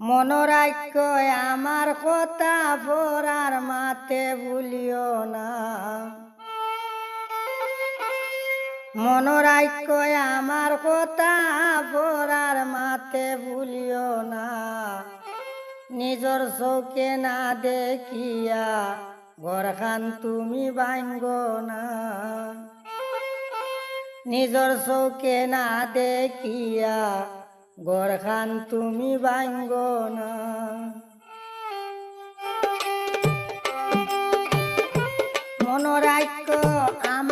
মনোরাজ্য আমার কথা পড়ার মাতে ভুলিও না। মনোরাজ্য আমার কথা পড়ার মাতে ভুলিও না। নিজর চোখে না দেখিয়া গরখান তুমি ভাঙ্গ না। নিজর চৌকে না দেখিয়া গরখান তুমি ভাঙ্গ না। মনোরাজ্য আম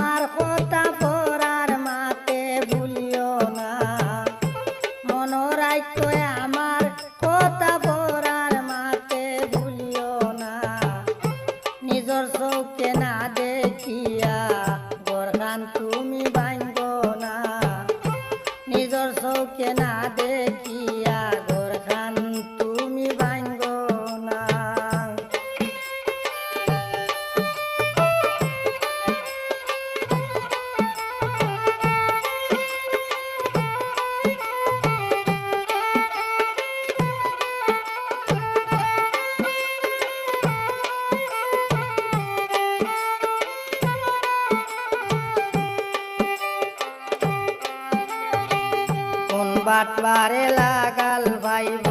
বারে লাগাল ভাইব,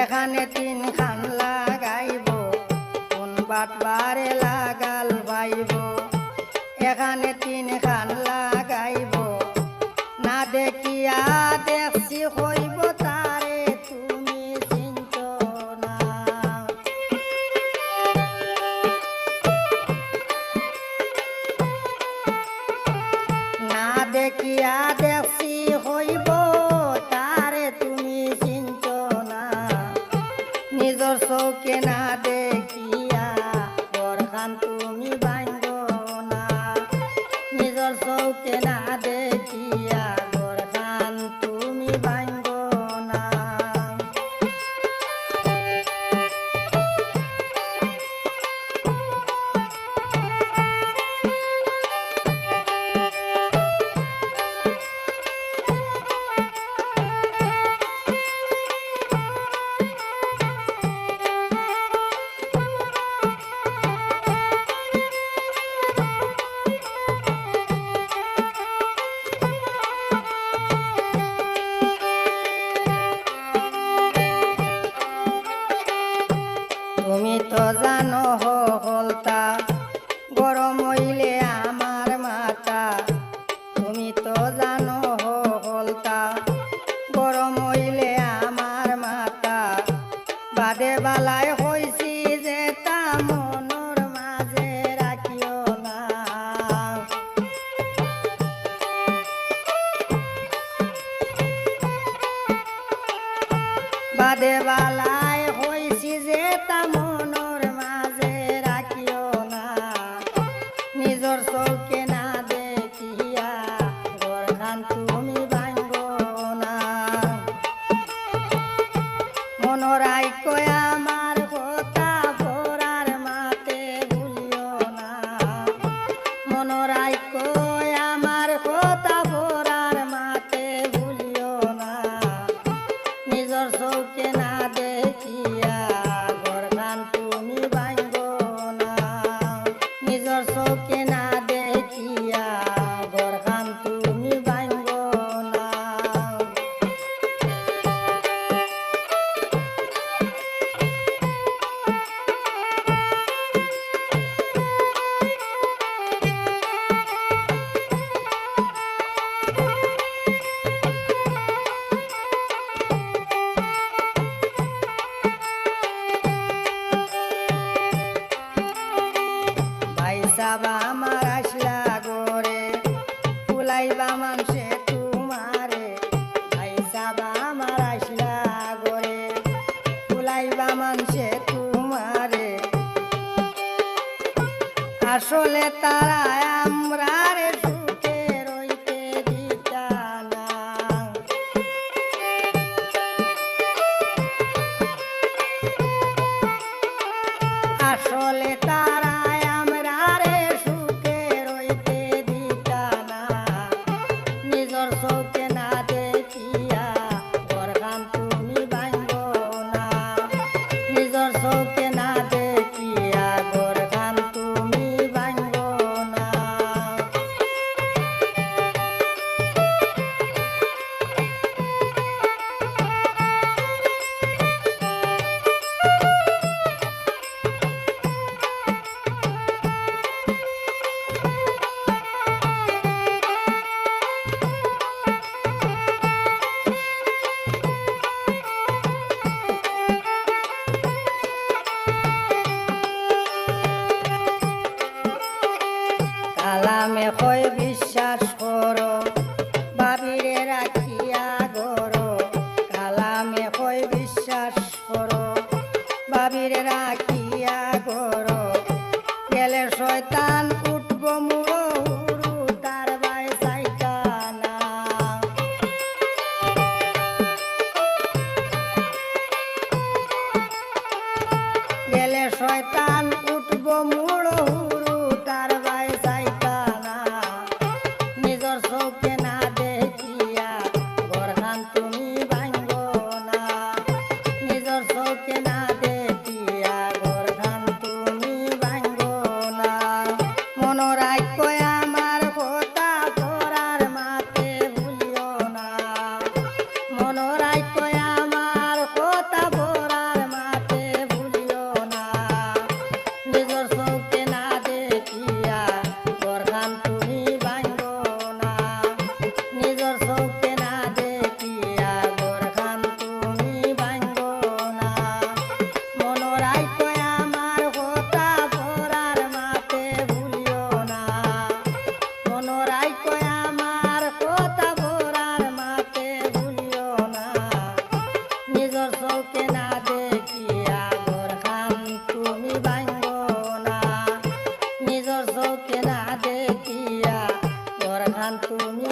এখানে তিন খান লাগাইব। কোন বাট বারে লাগাল ভাইব, এখানে তিন খান লাগাইব। না দেখিয়া দেখছি হই 的。মানছে তোমারে। আসলে তারা আমরা রে সুখে রইতে আসলে তারা দেখিয়া গরখান তুমি